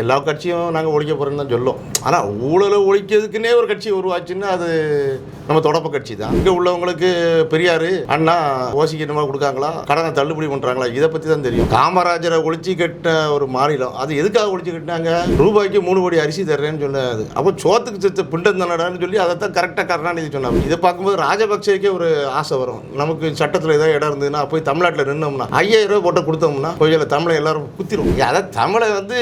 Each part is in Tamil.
எல்லா கட்சியும் நாங்கள் ஒழிக்க போகிறோம்னு தான் சொல்லும். ஆனால் ஊழலை ஒழிக்கிறதுக்குன்னே ஒரு கட்சி உருவாச்சுன்னா அது நம்ம தொடப்ப கட்சி தான். இங்கே உள்ளவங்களுக்கு பெரியார் அண்ணா ஓசிக்கு என்னமா கொடுக்காங்களா? கடனை தள்ளுபடி பண்ணுறாங்களா இதை பற்றி தான் தெரியும். காமராஜரை ஒழிச்சு கட்ட ஒரு மாநிலம் அது எதுக்காக ஒழிச்சு கட்டினாங்க? ரூபாய்க்கு மூணு கோடி அரிசி தர்றேன்னு சொல்லாது அப்போ சோத்துக்கு செத்து பிண்டம் தானடான்னு சொல்லி அதை தான் கரெக்டாக கருணாநிதி சொன்னாங்க. இதை பார்க்கும்போது ராஜபக்சேக்கே ஒரு ஆசை வரும். நமக்கு சட்டத்தில் ஏதாவது இடம் இருந்ததுன்னா போய் தமிழ்நாட்டில் நின்னோம்னா ஐயாயிரம் ரூபாய் போட்டு கொடுத்தோம்னா கொஞ்சம் தமிழை எல்லாரும் குத்திரும். அதை தமிழை வந்து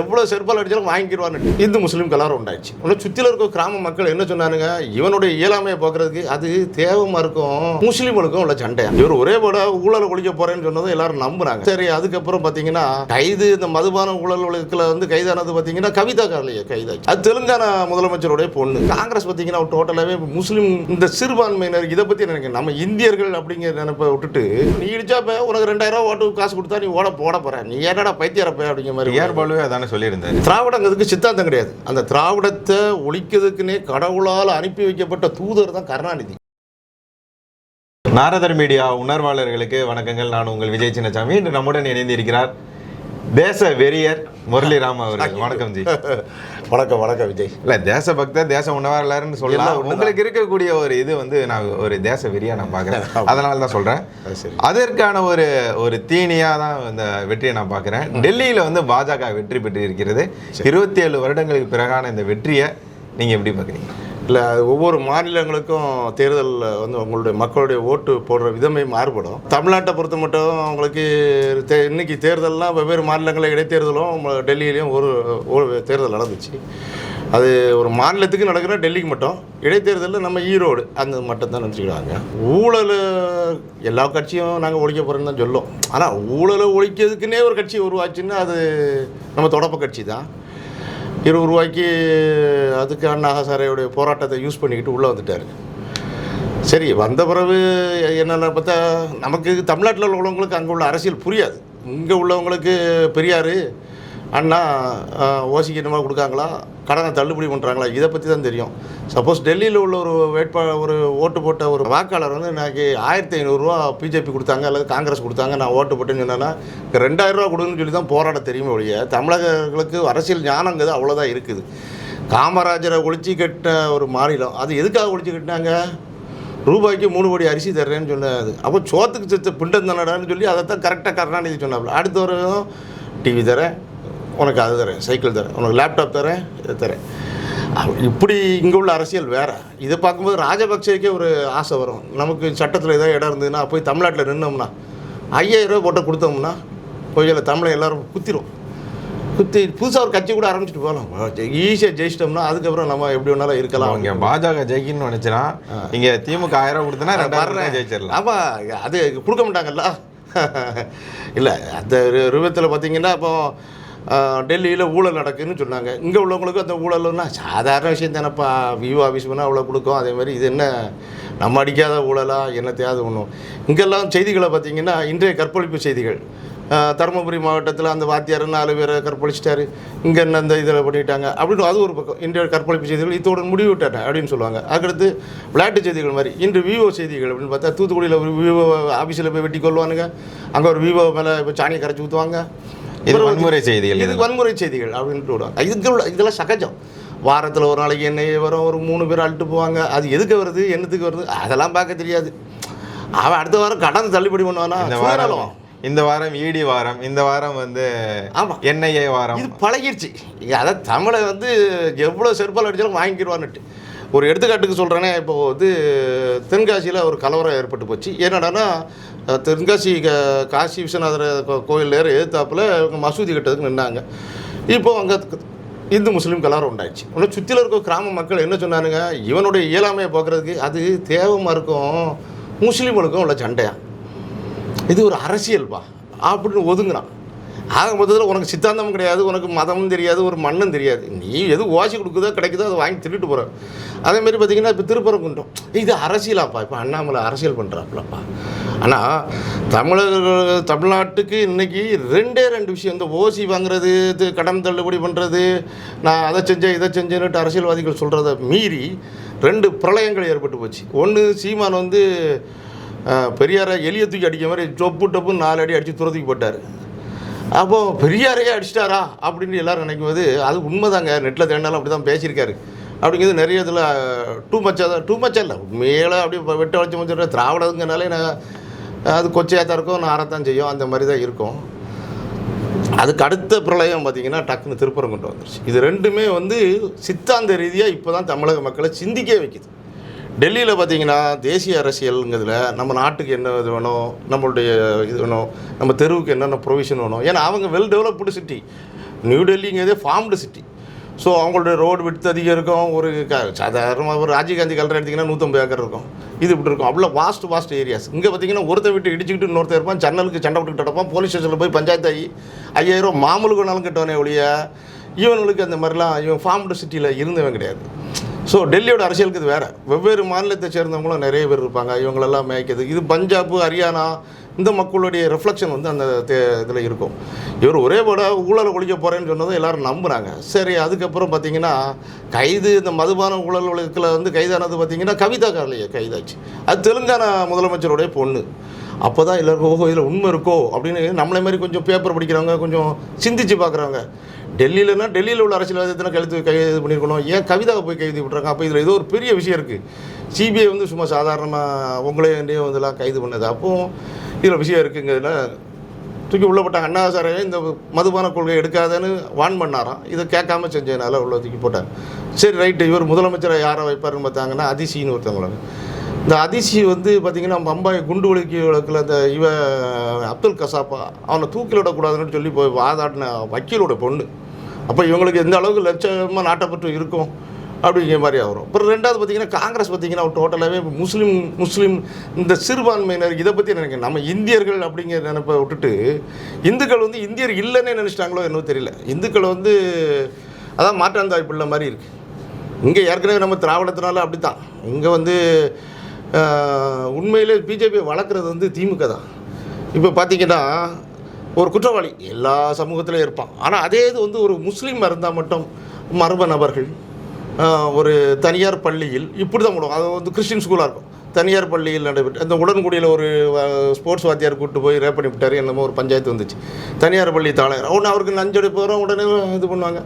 எவ்வளோ செருப்பால் அடிச்சாலும் வாங்கிடுவான்னு இந்து முஸ்லீம் கலாரம் உண்டாச்சு இன்னும் சுற்றில இருக்க கிராம மக்கள் என்ன சொன்னானுங்க? இவனுடைய இயலாமையை பார்க்கறதுக்கு அது தேவமாக இருக்கும். முஸ்லீம்களுக்கும் உள்ள சண்டை இவர் ஒரே போட ஊழல் ஒழிக்க போறேன்னு சொன்னதும் எல்லாரும் நம்புறாங்க. சரி அதுக்கப்புறம் பார்த்தீங்கன்னா கைது இந்த மதுபான ஊழல் வழக்கில் வந்து கைதானது பார்த்தீங்கன்னா கவிதா காலையை கைதாச்சு. அது தெலுங்கானா முதலமைச்சருடைய பொண்ணு. காங்கிரஸ் பார்த்தீங்கன்னா டோட்டலாகவே முஸ்லீம் இந்த சிறுபான்மையினர் இதை பற்றி நினைக்கிற நம்ம இந்தியர்கள் அப்படிங்கிற நினைப்பை விட்டுட்டு நீ இடிச்சா இப்போ உனக்கு ரெண்டாயிரம் ரூபா ஓட்டு காசு கொடுத்தா நீ ஓட போட போற. நீ என்னடா பைத்தியரப்ப அப்படிங்கிற மாதிரி ஏற்பாடுவே பாலுவே அதானே சொல்லியிருந்தாரு திராவிடங்கிறதுக்கு சித்தாந்தம் கிடையாது. அந்த திராவிடத்தை ஒழிக்கிறதுக்குன்னே கடவுளால் அனுப்பி வைக்கப்பட்ட தூதர் தான் கருணாநிதி. நாரதர் மீடியா உணர்வாளர்களுக்கு வணக்கங்கள். நான் உங்கள் விஜய் சின்னசாமி. இன்று நம்முடன் இணைந்திருக்கிறார் தேச வெறியர் முரளிராம் அவர்கள். வணக்கம் ஜி. வணக்கம் வணக்கம் விஜய். இல்ல தேசபக்தர் தேச உணர்வாளர்னு சொல்லலாம். உங்களுக்கு இருக்கக்கூடிய ஒரு இது வந்து நான் ஒரு தேச வெறியா நான் பார்க்குறேன். அதனால தான் சொல்றேன். அதற்கான ஒரு ஒரு தீனியா தான் இந்த வெற்றியை நான் பார்க்குறேன். டெல்லியில வந்து பாஜக வெற்றி பெற்று இருக்கிறது இருபத்தி ஏழு வருடங்களுக்கு பிறகான இந்த வெற்றியை நீங்க எப்படி பார்க்குறீங்க? இல்லை அது ஒவ்வொரு மாநிலங்களுக்கும் தேர்தலில் வந்து உங்களுடைய மக்களுடைய ஓட்டு போடுற விதமே மாறுபடும். தமிழ்நாட்டை பொறுத்த மட்டும் உங்களுக்கு தே இன்னைக்கு தேர்தல்லாம் வெவ்வேறு மாநிலங்களில் இடைத்தேர்தலும் டெல்லியிலையும் ஒரு ஒரு தேர்தல் நடந்துச்சு. அது ஒரு மாநிலத்துக்கு நடக்கிற டெல்லிக்கு மட்டும் இடைத்தேர்தலில் நம்ம ஈரோடு அந்த மட்டும் தான் நினச்சிக்கிறாங்க. ஊழல் எல்லா கட்சியும் நாங்கள் ஒழிக்க போகிறோன்னு தான் சொல்லும். ஆனால் ஊழலை ஒழிக்கிறதுக்குன்னே ஒரு கட்சி உருவாச்சுன்னா அது நம்ம தொடப்ப கட்சி தான். இருபது ரூபாய்க்கு அதுக்கு அண்ணாகசாரையுடைய போராட்டத்தை யூஸ் பண்ணிக்கிட்டு உள்ளே வந்துட்டார். சரி வந்த பிறகு என்னென்ன பார்த்தா நமக்கு தமிழ்நாட்டில் உள்ளவங்களுக்கு அங்கே உள்ள அரசியல் புரியாது. இங்கே உள்ளவங்களுக்கு பெரியார் அண்ணா ஓசிக்கு என்னமோ கொடுக்காங்களா? கடனை தள்ளுபடி பண்ணுறாங்களா இதை பற்றி தான் தெரியும். சப்போஸ் டெல்லியில் உள்ள ஒரு வேட்பாளர் ஒரு ஓட்டு போட்ட ஒரு வாக்காளர் வந்து எனக்கு ஆயிரத்தி ஐநூறுரூவா பிஜேபி கொடுத்தாங்க அல்லது காங்கிரஸ் கொடுத்தாங்க நான் ஓட்டு போட்டேன்னு சொன்னேன்னா ரெண்டாயிரரூவா கொடுங்கன்னு சொல்லி தான் போராட தெரியுமே ஒழிய தமிழகர்களுக்கு அரசியல் ஞானங்கிறது அவ்வளோதான் இருக்குது. காமராஜரை ஒழிச்சு கட்ட ஒரு மாநிலம் அது எதுக்காக ஒழிச்சு கட்டினாங்க? ரூபாய்க்கு மூணு கோடி அரிசி தர்றேன்னு சொன்னாது அப்போ சோத்துக்கு செத்த பிண்டம் தானடான்னு சொல்லி அதை தான் கரெக்டாக கருணாநிதி சொன்னாப்புல அடுத்த ஒரு டிவி தரேன். உனக்கு அது தரேன் சைக்கிள் தரேன். உனக்கு லேப்டாப் தரேன் இதை தரேன். இப்படி இங்கே உள்ள அரசியல் வேற. இதை பார்க்கும்போது ராஜபக்சேக்கே ஒரு ஆசை வரும். நமக்கு சட்டத்தில் ஏதாவது இடம் இருந்ததுன்னா போய் தமிழ்நாட்டில் நின்னோம்னா ஐயாயிரம் ரூபாய் போட்டு கொடுத்தோம்னா கோயிலில் தமிழை எல்லாரும் குத்திரும். குத்தி புதுசாக ஒரு கட்சி கூட ஆரம்பிச்சுட்டு போகலாம். ஈஸியாக ஜெயிச்சிட்டோம்னா அதுக்கப்புறம் நம்ம எப்படி வேணாலும் இருக்கலாம். இங்க பாஜக ஜெயிக்கணும்னு நினைச்சுனா இங்க திமுக ஆயிரம் கொடுத்தனா ரெண்டாயிரம். ஜெயிச்சிடலாம். ஆமாம் அது கொடுக்க மாட்டாங்கல்ல. இல்லை அந்த ரூபத்தில் பார்த்தீங்கன்னா இப்போ டெல்லியில் ஊழல் நடக்குதுன்னு சொன்னாங்க. இங்கே உள்ளவங்களுக்கு அந்த ஊழல்னா சாதாரண விஷயம் தானேப்பா. விவோ ஆஃபீஸ் பண்ணால் அவ்வளோ கொடுக்கும். அதே மாதிரி இது என்ன? நம்ம அடிக்காத ஊழலா? என்னத்தையாவது ஒன்றும் இங்கெல்லாம் செய்திகளை பார்த்தீங்கன்னா இன்றைய கற்பழிப்பு செய்திகள். தருமபுரி மாவட்டத்தில் அந்த வாத்தியார் நாலு பேரை கற்பழிச்சிட்டாரு. இங்கே என்ன இந்த இதில் பண்ணிட்டாங்க? அப்படின்னு அது ஒரு பக்கம். இன்றைய கற்பழிப்பு செய்திகள் இதோட முடிவு விட்டாட்டேன் அப்படின்னு சொல்லுவாங்க. அதுக்கடுத்து விளையாட்டு செய்திகள் மாதிரி. இன்று விவோ செய்திகள் அப்படின்னு பார்த்தா தூத்துக்குடியில் ஒரு விவோ ஆஃபீஸில் போய் வெட்டி கொள்வானுங்க அங்கே ஒரு விவோ மேலே இப்போ சாணியை கரைச்சி ஊற்றுவாங்க இது வன்முறை செய்திகள் இது. வன்முறை செய்திகள் அப்படின்ட்டு விடுவாங்க. இதுக்கு இதெல்லாம் சகஜம். வாரத்தில் ஒரு நாளைக்கு எண்ணெய் வரும் ஒரு மூணு பேர் அழுட்டு போவாங்க. அது எதுக்கு வருது என்னத்துக்கு வருது அதெல்லாம் பார்க்க தெரியாது. அவன் அடுத்த வாரம் கடன் தள்ளுபடி பண்ணுவானா? இந்த வாரம். இந்த வாரம் இடி வாரம் இந்த வாரம் வந்து ஆமா. என்ஐஏ வாரம். இது பழகிருச்சு இங்க அதான் தமிழை வந்து எவ்வளோ செருப்பால் அடித்தாலும் வாங்கிடுவான்னுட்டு. ஒரு எடுத்துக்காட்டுக்கு சொல்கிறேனே இப்போ வந்து தென்காசியில் ஒரு கலவரம் ஏற்பட்டு போச்சு. என்னடான்னா அஹ், தென்காசி க காசி விஸ்வநாதர் கோயில் நேரம் எதிர்த்தாப்பில் இவங்க மசூதி கட்டதுக்கு நின்னாங்க. இப்போ அங்கே இந்து முஸ்லீம் கலாரம் உண்டாயிடுச்சு. இன்னும் சுற்றில இருக்க கிராம மக்கள் என்ன சொன்னானுங்க? இவனுடைய இயலாமையை பார்க்குறதுக்கு அது தேவமாக இருக்கும். முஸ்லீம்களுக்கும் உள்ள சண்டையா இது ஒரு அரசியல்பா? அப்படின்னு ஒதுங்கினான் ஆக மொத்தத்தில் உனக்கு சித்தாந்தமும் கிடையாது உனக்கு மதமும் தெரியாது ஒரு மண்ணும் தெரியாது. நீ எது ஓசி கொடுக்குதோ கிடைக்குதோ அதை வாங்கி திருட்டு போகிற அதேமாரி பார்த்தீங்கன்னா இப்போ திருப்பரங்குன்றம். இது அரசியலாப்பா? இப்போ அண்ணாமலை அரசியல் பண்ணுறாப்புலப்பா ஆனால் தமிழர்கள் தமிழ்நாட்டுக்கு இன்னைக்கு ரெண்டே ரெண்டு விஷயம். இந்த ஓசி வாங்குறது இது கடன் தள்ளுபடி பண்ணுறது நான் அதை செஞ்சேன் இதை செஞ்சேன்னுட்டு அரசியல்வாதிகள் சொல்கிறத மீறி ரெண்டு பிரளயங்கள் ஏற்பட்டு போச்சு. ஒன்று சீமான் வந்து பெரியாரை எளிய தூக்கி அடிக்க மாதிரி டொப்பு டொப்புன்னு நாலு அடி அடித்து துரத்துக்கு போட்டார். அப்போது பெரியாரையே அடிச்சிட்டாரா அப்படின்னு எல்லாரும் நினைக்கும்போது அது உண்மைதாங்க. நெட்டில் தேடினாலும் அப்படி தான் பேசியிருக்காரு. அப்படிங்கிறது நிறைய இதில் டூ மச்சாக தான் டூ மச்சா இல்லை. மேலே அப்படியே வெட்ட வச்சு முடிச்சுட்டு திராவிடங்கிறனாலே நான் அது கொச்சையாக தான் இருக்கும் நாரத்தான் செய்யும் அந்த மாதிரி தான் இருக்கும். அதுக்கு அடுத்த பிரளயம் பார்த்தீங்கன்னா டக்குன்னு திருப்பரம் கொண்டு வந்துருச்சு. இது ரெண்டுமே வந்து சித்தாந்த ரீதியாக இப்போ தான் தமிழக மக்களை சிந்திக்க வைக்குது. டெல்லியில் பார்த்தீங்கன்னா தேசிய அரசியலுங்கிறதுல நம்ம நாட்டுக்கு என்ன இது வேணும் நம்மளுடைய இது வேணும் நம்ம தெருவுக்கு என்னென்ன ப்ரொவிஷன் வேணும். ஏன்னா அவங்க வெல் டெவலப்டு சிட்டி நியூ டெல்லிங்கிறதே ஃபார்ம்டு சிட்டி ஸோ அவங்களுடைய ரோடு விட்டு அதிகம் இருக்கும். ஒரு க சாதாரணமாக ஒரு ராஜீவ்காந்தி கலர் எடுத்திங்கன்னா நூற்றம்பது ஏக்கர் இருக்கும். இது இப்படி இருக்கும். அவ்வளோ வாஸ்ட் வாஸ்ட் ஏரியாஸ் இங்கே பார்த்தீங்கன்னா ஒருத்தர் விட்டு இடிச்சுக்கிட்டு இன்னொருத்தர் இருப்பான். ஜன்னலுக்கு சண்டை விட்டுக்கிட்டு கிடப்பான். போலீஸ் ஸ்டேஷனில் போய் பஞ்சாயத்து ஆகி ஐயாயிரம் மாமூலுக்கு வேணாலும் கிட்டவனே ஒழிய இவனுங்களுக்கு அந்த மாதிரிலாம் இவன் ஃபார்ம்டு சிட்டியில் இருந்தவன் கிடையாது. ஸோ டெல்லியோட அரசியலுக்கு இது வேறு. வெவ்வேறு மாநிலத்தை சேர்ந்தவங்களும் நிறைய பேர் இருப்பாங்க. இவங்களெல்லாம் மேய்க்குது இது பஞ்சாப் ஹரியானா இந்த மக்களுடைய ரிஃப்ளெக்ஷன் வந்து அந்த இதில் இருக்கும். இவர் ஒரே போட ஊழலை ஒழிக்க போகிறேன்னு சொன்னதும் எல்லோரும் நம்புனாங்க சரி அதுக்கப்புறம் பார்த்தீங்கன்னா கைது இந்த மதுபான ஊழல் வழக்கில் வந்து கைதானது பார்த்தீங்கன்னா கவிதா காலையே கைதாச்சு. அது தெலுங்கானா முதலமைச்சருடைய பொண்ணு. அப்போ தான் எல்லோருக்கும் ஓஹோ இதில் உண்மை இருக்கோ? அப்படின்னு நம்மளே மாதிரி கொஞ்சம் பேப்பர் படிக்கிறவங்க கொஞ்சம் சிந்திச்சு பார்க்குறவங்க டெல்லியிலனா டெல்லியில் உள்ள அரசியல்வாதத்தினா கழுத்து கைது பண்ணியிருக்கணும் ஏன் கவிதாவை போய் கைது விட்றாங்க அப்போ இதில் ஏதோ ஒரு பெரிய விஷயம் இருக்குது சிபிஐ வந்து சும்மா சாதாரணமாக உங்களே வந்து வந்துலாம் கைது பண்ணது. அப்போது இதில் விஷயம் இருக்குங்கிறதுல தூக்கி உள்ள போட்டாங்க. அண்ணா சாரே இந்த மதுபான கொள்கை எடுக்காதன்னு வான் பண்ணாராம். இதை கேட்காம செஞ்சதுனால உள்ள தூக்கி போட்டாங்க சரி ரைட்டு இவர் முதலமைச்சரை யாரை வைப்பாருன்னு பார்த்தாங்கன்னா அதிசின்னு ஒருத்தவங்கள இந்த அதிசி வந்து பார்த்திங்கன்னா பம்பாய் குண்டு ஒழுக்கி வழக்கில் அந்த இவ அப்துல் கசாப்பா அவனை தூக்கில் விடக்கூடாதுன்னு சொல்லி போய் வாதாடின வக்கீலோட பொண்ணு. அப்போ இவங்களுக்கு எந்த அளவுக்கு லட்சமாக நாட்டப்பட்டு இருக்கும்? அப்படிங்கிற மாதிரி வரும் அப்புறம் ரெண்டாவது பார்த்தீங்கன்னா காங்கிரஸ் பார்த்தீங்கன்னா டோட்டலாகவே முஸ்லீம் முஸ்லீம் இந்த சிறுபான்மையினர் இதை பற்றி நினைக்கிறேன் நம்ம இந்தியர்கள் அப்படிங்கிற நினைப்பை விட்டுட்டு இந்துக்கள் வந்து இந்தியர் இல்லைன்னே நினச்சிட்டாங்களோ என்னவோ தெரியல. இந்துக்கள் வந்து அதான் மாற்றாந்தாய் பிள்ளை மாதிரி இருக்குது இங்கே ஏற்கனவே நம்ம திராவிடத்தினால அப்படி தான் இங்கே வந்து உண்மையிலே பிஜேபி வளர்க்குறது வந்து திமுக தான். இப்போ பார்த்தீங்கன்னா ஒரு குற்றவாளி எல்லா சமூகத்திலையும் இருப்பான். ஆனால் அதே இது வந்து ஒரு முஸ்லீம் இருந்தால் மட்டும் மர்ம நபர்கள் ஒரு தனியார் பள்ளியில் இப்படி தான் போடுவோம் அது வந்து கிறிஸ்டின் ஸ்கூலாக இருக்கும். தனியார் பள்ளியில் நடைபெற்று அந்த உடன்குடியில் ஒரு ஸ்போர்ட்ஸ் வாத்தியார் கூப்பிட்டு போய் ரேப் பண்ணி விட்டார் என்னமோ ஒரு பஞ்சாயத்து வந்துச்சு. தனியார் பள்ளி தலைவர் உடனே அவருக்கு நஞ்சடி போகிறோம் உடனே இது பண்ணுவாங்க.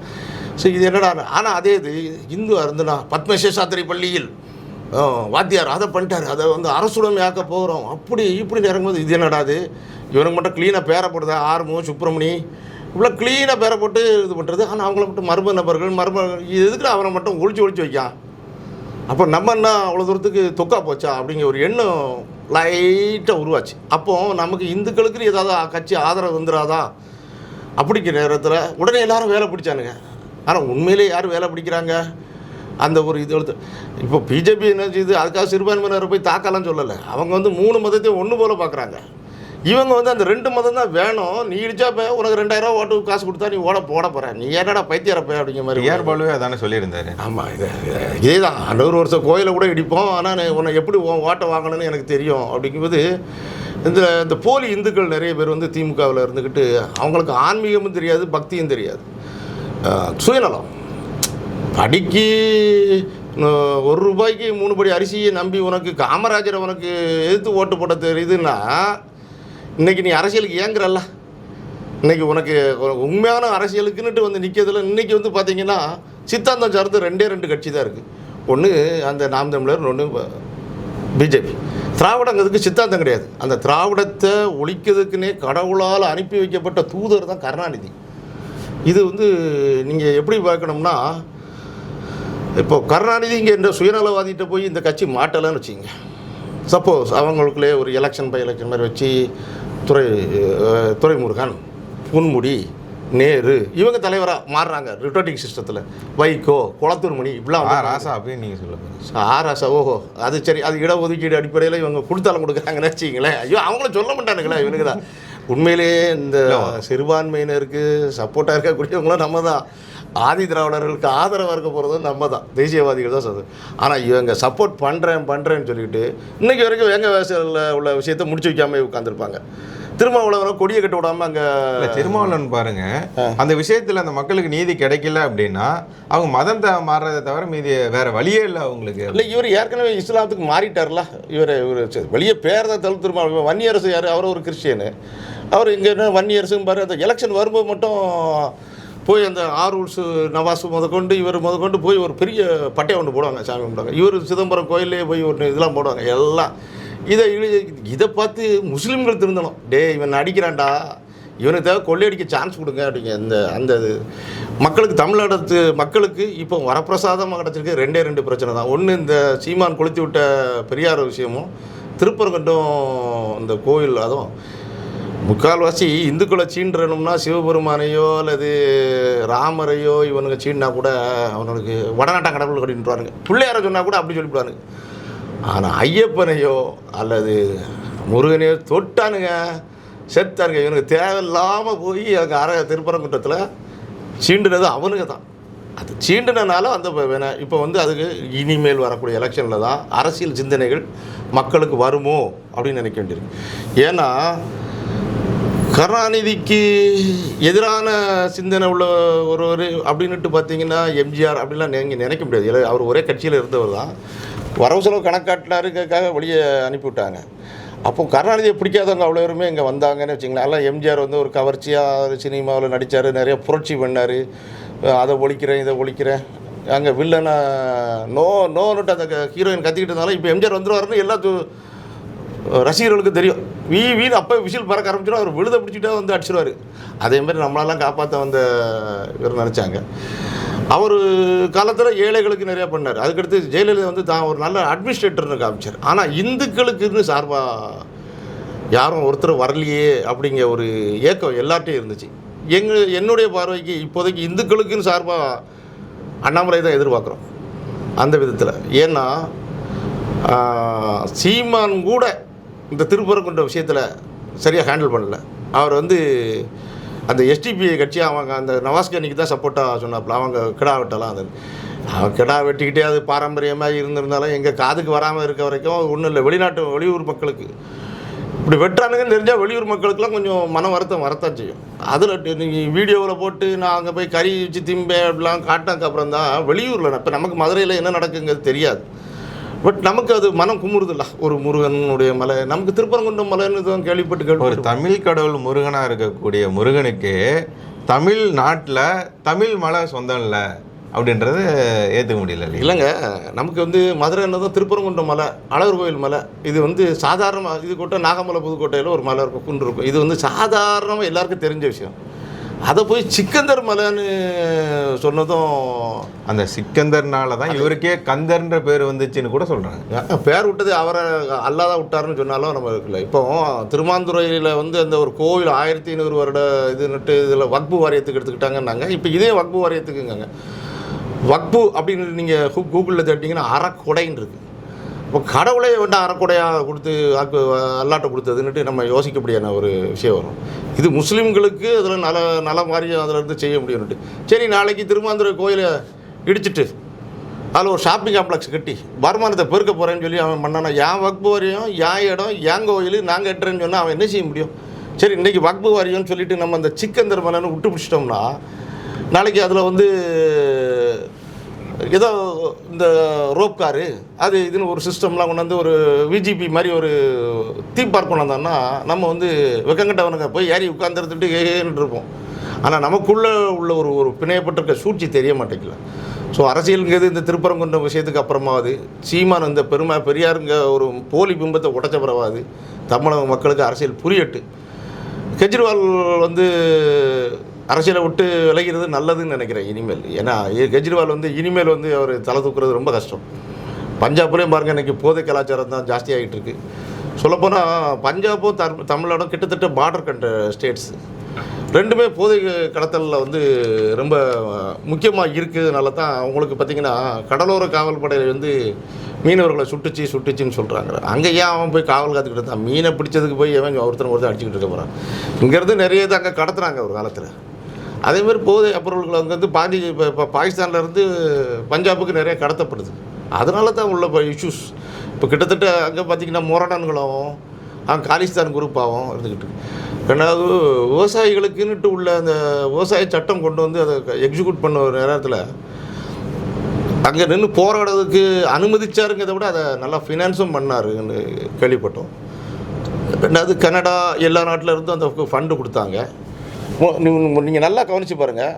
ஸோ இது என்னடா ஆனால் அதே இது இந்து அருந்துனா பத்மசேஷாத்திரி பள்ளியில் வாத்தியார் அதை பண்ணிட்டார். அதை வந்து அரசுடைமையாக்க போகிறோம் அப்படி இப்படி இறங்கும்போது இது என்னடாது இவனுக்கு மட்டும் க்ளீனாக பேரப்படுதா? ஆர்மோ சுப்பிரமணி இவ்வளோ க்ளீனாக பேரை போட்டு இது பண்ணுறது ஆனால் அவங்கள மட்டும் மர்ம நபர்கள் மர்ம இது எதுக்கு அவனை மட்டும் ஒழிச்சு ஒழிச்சு வைக்கான் அப்போ நம்ம என்ன அவ்வளோ தூரத்துக்கு தொக்கா போச்சா? அப்படிங்கிற ஒரு எண்ணம் லைட்டாக உருவாச்சு. அப்போ நமக்கு இந்துக்களுக்கு ஏதாவது கட்சி ஆதரவு வந்துடாதா அப்படிங்கிற நேரத்தில் உடனே எல்லாரும் வேலை பிடிச்சானுங்க. ஆனால் உண்மையிலே யார் வேலை பிடிக்கிறாங்க? அந்த ஒரு இது எடுத்து இப்போ பிஜேபி என்ன செய்யுது அதுக்காக சிறுபான்மையினரை போய் தாக்கலாம் சொல்லலை. அவங்க வந்து மூணு மதத்தையும் ஒன்று போல் பார்க்குறாங்க இவங்க வந்து அந்த ரெண்டு மதம் தான் வேணும். நீ இடிச்சா இப்போ உனக்கு ரெண்டாயிரம் ஓட்டு காசு கொடுத்தா நீ ஓட போட போற. நீ என்னடா பைத்தியரப்ப அப்படிங்கிற மாதிரி பாலுவே அதானே சொல்லியிருந்தாரு. ஆமாம் இது இதே தான் நூறு வருஷம் கோயிலை கூட இடிப்போம். ஆனால் உன்னை எப்படி ஓட்டை வாங்கணும்னு எனக்கு தெரியும். அப்படிங்கும்போது இந்த இந்த போலி இந்துக்கள் நிறைய பேர் வந்து திமுகவில் இருந்துக்கிட்டு அவங்களுக்கு ஆன்மீகமும் தெரியாது பக்தியும் தெரியாது. சுயநலம். படிக்கு ஒரு ரூபாய்க்கு மூணு படி அரிசியை நம்பி உனக்கு காமராஜரை உனக்கு எதிர்த்து ஓட்டு போட தெரியுதுன்னா இன்றைக்கி நீ அரசியலுக்கு ஏங்குறல்ல? இன்றைக்கி உனக்கு உண்மையான அரசியலுக்குன்னுட்டு வந்து நிற்கிறதுல இன்றைக்கி வந்து பார்த்தீங்கன்னா சித்தாந்தம் சார்ந்து ரெண்டே ரெண்டு கட்சி தான் இருக்குது ஒன்று அந்த நாம் தமிழர் ஒன்று பிஜேபி. திராவிடங்கிறதுக்கு சித்தாந்தம் கிடையாது. அந்த திராவிடத்தை ஒழிக்கிறதுக்குன்னே கடவுளால் அனுப்பி வைக்கப்பட்ட தூதர் தான் கருணாநிதி. இது வந்து நீங்கள் எப்படி பார்க்கணும்னா இப்போ கருணாநிதிங்க என்ற சுயநலவாதிகிட்ட போய் இந்த கட்சி மாட்டலைன்னு வச்சுங்க சப்போஸ் அவங்களுக்குள்ளே ஒரு எலெக்ஷன் பை எலெக்ஷன் மாதிரி வச்சு துறை அஹ், துரைமுருகன் பொன்முடி நேரு இவங்க தலைவராக மாறுறாங்க ரிட்டோட்டிக் சிஸ்டத்தில் வைகோ குளத்தூர் மணி இப்படிலாம் ஆ ராசா அப்படின்னு நீங்கள் சொல்ல போறீங்க. ஆராசா ஓஹோ அது சரி அது இடஒதுக்கீடு அடிப்படையில் இவங்க கொடுத்தாலும் கொடுக்குறாங்கன்னு வச்சிங்களேன் ஐயோ அவங்களும் சொல்ல மாட்டானுங்களே இவனுக்கு தான் உண்மையிலேயே இந்த சிறுபான்மையினருக்கு சப்போர்ட்டாக இருக்கக்கூடியவங்களும் நம்ம தான் ஆதி திராவிடர்களுக்கு ஆதரவாக இருக்க போகிறதும் நம்ம தான் தேசியவாதிகள் தான் சொல்லுது ஆனால் இவங்க சப்போர்ட் பண்ணுறேன் பண்ணுறேன்னு சொல்லிட்டு இன்னைக்கு வரைக்கும் வேங்க வேசலில் உள்ள விஷயத்தை முடிச்சு வைக்காம உட்காந்துருப்பாங்க திருமாவளவனை கொடியை கட்ட விடாமல் அங்கே திருமாவளவன் பாருங்க. அந்த விஷயத்துல அந்த மக்களுக்கு நீதி கிடைக்கல அப்படின்னா அவங்க மதம் த மாறுறதை தவிர மீதி வேற வழியே இல்லை அவங்களுக்கு. இல்லை இவர் ஏற்கனவே இஸ்லாத்துக்கு மாறிட்டார்ல. இவர் இவர் வெளியே பேர் தான் தழுத்துருமா வன்னியரசு யார்? அவர் ஒரு கிறிஸ்டியனு. அவர் இங்கே என்ன இயர்ஸும் பாரு அந்த எலெக்ஷன் வரும்போது மட்டும் போய் அந்த ஆரூல்ஸ் நவாஸ் முதற்கொண்டு இவர் முதற்கொண்டு போய் ஒரு பெரிய பட்டையை ஒன்று போடுவாங்க சாமி கும்பிடுவாங்க. இவர் சிதம்பரம் கோயிலே போய் ஒன்று இதெல்லாம் போடுவாங்க எல்லாம். இதை இதை பார்த்து முஸ்லீம்கள் திருந்தணும். டேய் இவன் அடிக்கிறான்டா இவனுக்கு தேவை கொள்ளையடிக்க சான்ஸ் கொடுங்க அப்படிங்க இந்த அந்த இது. மக்களுக்கு தமிழ்நாடு மக்களுக்கு இப்போ வரப்பிரசாதமாக கிடச்சிருக்கு ரெண்டே ரெண்டு பிரச்சனை தான். ஒன்று இந்த சீமான் கொளுத்தி விட்ட பெரியார் விஷயமும் திருப்பரங்கட்டும் இந்த கோயில் அதுவும். முக்கால்வாசி இந்துக்களை சீன்றணும்னா சிவபெருமானையோ அல்லது ராமரையோ இவனுங்க சீண்டினா கூட அவனுக்கு வடநாட்டா கடவுள் கட்டின்றானுங்க பிள்ளையார சொன்னால் கூட அப்படி சொல்லிவிடுவானுங்க. ஆனால் ஐயப்பனையோ அல்லது முருகனையோ தொட்டானுங்க. செத்தானுங்க. இவனுக்கு தேவையில்லாமல் போய் அங்கே அர திருப்பரங்குன்றத்தில் சீண்டுனது அவனுங்க தான். அது சீண்டுனனால அந்த வேணா- இப்போ வந்து அதுக்கு இனிமேல் வரக்கூடிய எலெக்ஷனில் தான் அரசியல் சிந்தனைகள் மக்களுக்கு வருமோ அப்படின்னு நினைக்க வேண்டியிருக்கு. ஏன்னா கருணாநிதிக்கு எதிரான சிந்தனை உள்ள ஒருவர் அப்படின்னுட்டு பார்த்தீங்கன்னா எம்ஜிஆர் அப்படிலாம் நீங்கள் நினைக்க முடியாது. இல்லை அவர் ஒரே கட்சியில் இருந்தவர் தான். வரவு செலவு கணக்காட்டினாருக்காக வெளியே அனுப்பிவிட்டாங்க. அப்போ கருணாநிதியை பிடிக்காதவங்க அவ்வளோ பேருமே இங்கே வந்தாங்கன்னு வச்சிங்களேன் எல்லாம் எம்ஜிஆர் வந்து ஒரு கவர்ச்சியாக சினிமாவில் நடித்தார் நிறைய புரட்சி பண்ணார். அதை ஒழிக்கிறேன் இதை ஒழிக்கிறேன். அங்கே வில்லனை நோ நோன்னுட்டு அந்த ஹீரோயின் கத்திக்கிட்டு இருந்தாலும் இப்போ எம்ஜிஆர் வந்துருவாருன்னு எல்லா ரசிகர்களுக்கும் ரசிகர்களுக்கு தெரியும். வீ வீண் அப்போ விசில் பறக்க ஆரம்பிச்சிடும் அவர் விழுத பிடிச்சிட்டா வந்து அடிச்சிருவார். அதே மாதிரி நம்மளெல்லாம் காப்பாற்ற வந்த இவர் நினச்சாங்க. அவர் காலத்தில் ஏழைகளுக்கு நிறையா பண்ணார். அதுக்கடுத்து ஜெயலலிதா வந்து தான் ஒரு நல்ல அட்மினிஸ்ட்ரேட்டர்னு காமிச்சார். ஆனால் இந்துக்களுக்குன்னு சார்பாக யாரும் ஒருத்தர் வரலையே அப்படிங்கிற ஒரு ஏக்கம் எல்லார்ட்டையும் இருந்துச்சு. எங்கள் என்னுடைய பார்வைக்கு இப்போதைக்கு இந்துக்களுக்குன்னு சார்பாக அண்ணாமலை தான் எதிர்பார்க்குறோம். அந்த விதத்தில். ஏன்னா சீமான் கூட இந்த திருப்பரங்குன்ற விஷயத்தில் சரியாக ஹேண்டில் பண்ணல. அவர் வந்து அந்த எஸ்டிபி கட்சி அவங்க அந்த நவாஸ்கனிக்கு தான் சப்போர்ட்டாக சொன்னாப்புல. அவங்க கிடா வெட்டலாம் அது. அவன் கிடா வெட்டிக்கிட்டே அது பாரம்பரியமாக இருந்திருந்தாலும் எங்கள் காதுக்கு வராமல் இருக்க வரைக்கும் ஒன்றும் இல்லை. வெளிநாட்டு வெளியூர் மக்களுக்கு. இப்படி வெட்டுறானுங்கன்னு தெரிஞ்சால் வெளியூர் மக்களுக்கெல்லாம் கொஞ்சம் மன வருத்தம் வரத்தான் செய்யும். அதில் நீங்கள் வீடியோவில் போட்டு நான் அங்கே போய் கறி வச்சு திம்பேன் அப்படிலாம் காட்டினதுக்கு அப்புறம் தான் வெளியூரில் இப்போ நமக்கு மதுரையில் என்ன நடக்குங்கிறது தெரியாது. பட் நமக்கு அது மனம் குமுறுதில்ல. ஒரு முருகனுடைய மலை நமக்கு திருப்பரங்குன்றம் மலைன்னு தான் கேள்விப்பட்டு ஒரு கேள்விப்பட்டு தமிழ் கடவுள் முருகனா இருக்கக்கூடிய முருகனுக்கு தமிழ் நாட்டில் தமிழ் மலை சொந்தம் இல்லை அப்படின்றது ஏற்றுக்க முடியல இல்லைங்க. நமக்கு வந்து மதுரை தான் திருப்பரங்குன்றம் மலை அழகர் கோயில் மலை இது வந்து சாதாரண இது கூட நாகமலை புதுக்கோட்டையில் ஒரு மலை இருக்கும் குன்று இருக்கும். இது வந்து சாதாரணமாக எல்லாருக்கும் தெரிஞ்ச விஷயம். அதை போய் சிக்கந்தர் மலைன்னு சொன்னதும் அந்த சிக்கந்தர்னால தான் இவருக்கே கந்தர்ன்ற பேர் வந்துச்சுன்னு கூட சொல்கிறாங்க பேர் விட்டது அவரை அல்லாதான் விட்டாருன்னு சொன்னாலும் நம்ம இருக்குல்ல இப்போ திருமாந்துறையில் வந்து அந்த ஒரு கோவில் ஆயிரத்தி ஐநூறு வருட இதுன்னுட்டு இதில் வக்பு வாரியத்துக்கு எடுத்துக்கிட்டாங்கன்னாங்க. இப்போ இதே வக்பு வாரியத்துக்குங்க வக்பு அப்படின்னு நீங்கள் கூகுளில் தேட்டிங்கன்னா அறக்கொடைன்னு இருக்குது இப்போ கடவுளே வந்து அறக்கொடையாக கொடுத்து ஆக்கு அல்லாட்டை கொடுத்ததுன்னுட்டு நம்ம யோசிக்க முடியாத ஒரு விஷயம் வரும். இது முஸ்லீம்களுக்கு அதில் நல நல மாதிரி அதில் இருந்து செய்ய முடியும்னுட்டு. சரி நாளைக்கு திருமாந்திர கோயிலை இடிச்சிட்டு அதில் ஒரு ஷாப்பிங் காம்ப்ளெக்ஸ் கட்டி வருமானத்தை பெருக்க போகிறேன்னு சொல்லி அவன் பண்ணானா என் வக்பு வாரியம் என் இடம் என் கோயில் நாங்கள் எட்டுறேன்னு சொன்னால் அவன் என்ன செய்ய முடியும்? சரி இன்றைக்கி வக்பு வாரியம்னு சொல்லிட்டு நம்ம அந்த சிக்கன் திருமலைன்னு விட்டு பிடிச்சிட்டோம்னா நாளைக்கு அதில் வந்து ஏதோ இந்த ரோப் காரு அது இதுன்னு ஒரு சிஸ்டம்லாம் கொண்டாந்து ஒரு விஜிபி மாதிரி ஒரு தீம் பார்க் கொண்டாந்தோம்னா நம்ம வந்து வெக்கங்கட்டவனுங்க போய் ஏறி உட்காந்துருந்துட்டு ஏன்னு இருப்போம் ஆனால் நமக்குள்ளே உள்ள ஒரு ஒரு பிணையப்பட்டிருக்க சூழ்ச்சி தெரிய மாட்டேங்கல ஸோ அரசியலுங்கிறது இந்த திருப்பரங்குன்ற விஷயத்துக்கு அப்புறமாவது சீமான் இந்த பெருமை பெரியாருங்க ஒரு போலி பிம்பத்தை உடச்ச பிறவாது தமிழக மக்களுக்கு அரசியல் புரியட்டு. கெஜ்ரிவால் வந்து அரசியலை விட்டு விலகிறது நல்லதுன்னு நினைக்கிறேன் இனிமேல். ஏன்னா கெஜ்ரிவால் வந்து இனிமேல் வந்து அவர் தலை தூக்குறது ரொம்ப கஷ்டம். பஞ்சாப்லேயும் பாருங்கள் இன்றைக்கி போதை கலாச்சாரம் தான் ஜாஸ்தியாகிட்டு இருக்குது சொல்லப்போனால் பஞ்சாபும் தம் தமிழ்நாடும் கிட்டத்தட்ட பார்டர் கண்ட ஸ்டேட்ஸ் ரெண்டுமே போதை கடத்தலில் வந்து ரொம்ப முக்கியமாக இருக்கிறதுனால தான் அவங்களுக்கு பார்த்திங்கன்னா கடலோர காவல்படை வந்து மீனவர்களை சுட்டுச்சு சுட்டுச்சுன்னு சொல்கிறாங்க அங்கே ஏன் அவன் போய் காவல் காத்துக்கிட்டு இருந்தான் மீனை பிடிச்சதுக்கு போய் எவன் ஒருத்தன் ஒருத்தர் அடிச்சுக்கிட்டு இருக்க போகிறான் இங்கேருந்து நிறைய இது அங்கே கடத்துறாங்க ஒரு காலத்தில். அதே மாதிரி போதை பொருட்கள் வந்து பாண்டி இப்போ இப்போ பாகிஸ்தான்லேருந்து பஞ்சாபுக்கு நிறைய கடத்தப்படுது. அதனால தான் உள்ள இப்போ இஷ்யூஸ் இப்போ கிட்டத்தட்ட அங்கே பார்த்தீங்கன்னா மொரடான்களாகவும் அங்கே காலிஸ்தான் குரூப்பாகவும் இருந்துக்கிட்டு ரெண்டாவது விவசாயிகளுக்குன்னுட்டு உள்ள அந்த விவசாய சட்டம் கொண்டு வந்து அதை எக்ஸிக்யூட் பண்ண ஒரு நேரத்தில் அங்கே நின்று போராடுறதுக்கு அனுமதிச்சாருங்கிறத விட அதை நல்லா ஃபினான்ஸும் பண்ணாருன்னு கேள்விப்பட்டோம். ரெண்டாவது கனடா எல்லா நாட்டிலருந்தும் அந்த ஃபண்டு கொடுத்தாங்க. நீங்கள் நல்லா கவனித்து பாருங்கள்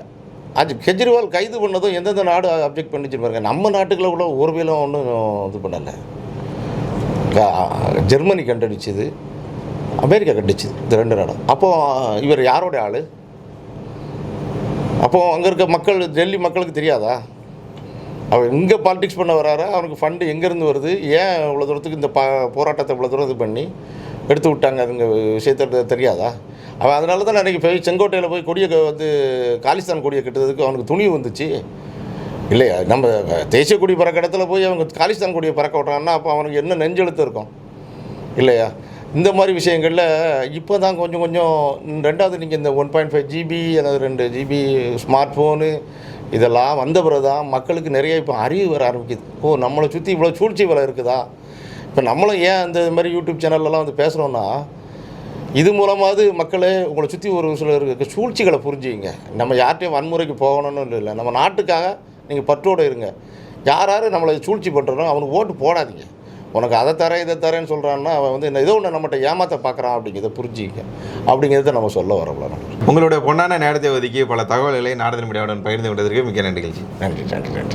அது கெஜ்ரிவால் கைது பண்ணதும் எந்தெந்த நாடு அப்ஜெக்ட் பண்ணிச்சு பாருங்க. நம்ம நாட்டுக்குள்ள கூட ஒரு ஒன்றும் இது பண்ணலை. ஜெர்மனி கண்டடிச்சது அமெரிக்கா கண்டிச்சுது இந்த ரெண்டு நாடும். அப்போது இவர் யாரோடைய ஆள்? அப்போது அங்கே இருக்க மக்கள் டெல்லி மக்களுக்கு தெரியாதா? அவர் இங்கே பாலிடிக்ஸ் பண்ண வராரா? அவனுக்கு ஃபண்டு எங்கேருந்து வருது? ஏன் இவ்வளோ தூரத்துக்கு இந்த ப போராட்டத்தை இவ்வளோ தூரம் இது பண்ணி எடுத்து விட்டாங்க? அதுங்க விஷயத்த தெரியாதா? அவன் அதனால தான் அன்றைக்கி போய் செங்கோட்டையில் போய் கொடியை வந்து காலிஸ்தான் கொடியை கட்டுறதுக்கு அவனுக்கு துணிவு வந்துச்சு. இல்லையா? நம்ம தேசிய கொடி பறக்க இடத்துல போய் அவங்க காலிஸ்தான் கொடியை பறக்க விட்றாங்கன்னா அப்போ அவனுக்கு என்ன நெஞ்செழுத்து இருக்கும்? இல்லையா? இந்த மாதிரி விஷயங்களில் இப்போ தான் கொஞ்சம் கொஞ்சம் ரெண்டாவது நீங்கள் இந்த ஒன் பாயிண்ட் ஃபைவ் ஜிபி அல்லது ரெண்டு ஜிபி ஸ்மார்ட் ஃபோனு இதெல்லாம் வந்த பிறகு தான் மக்களுக்கு நிறைய இப்போ அறிவு வர ஆரம்பிக்குது. ஓ நம்மளை சுற்றி இவ்வளோ சூழ்ச்சி வேலை இருக்குதா? இப்போ நம்மளும் ஏன் இந்த மாதிரி யூடியூப் சேனல்லலாம் வந்து பேசுகிறோன்னா இது மூலமாவது மக்களே உங்களை சுற்றி ஒரு சில இருக்க. சூழ்ச்சிகளை புரிஞ்சுங்க நம்ம யார்கிட்டையும் வன்முறைக்கு போகணும்னு இல்லை. நம்ம நாட்டுக்காக நீங்கள் பற்றோடு இருங்க. யார் யார் நம்மளை சூழ்ச்சி பண்ணுறனோ அவனுக்கு ஓட்டு போடாதீங்க. உனக்கு அதை தரேன் இதை தரேன்னு சொல்கிறான்னா அவன் வந்து ஏதோ ஒன்று நம்மகிட்ட ஏமாற்ற பார்க்குறான் அப்படிங்கிறத புரிஞ்சுக்க அப்படிங்கிறத நம்ம சொல்ல நம்ம உங்களுடைய பொன்னான நேரத்தை ஒதுக்கி பல தகவல்களை நாடக மீடியாவுடன் பகிர்ந்து கொண்டதற்கு மிக்க நன்றிகள். நன்றி நன்றி நன்றி.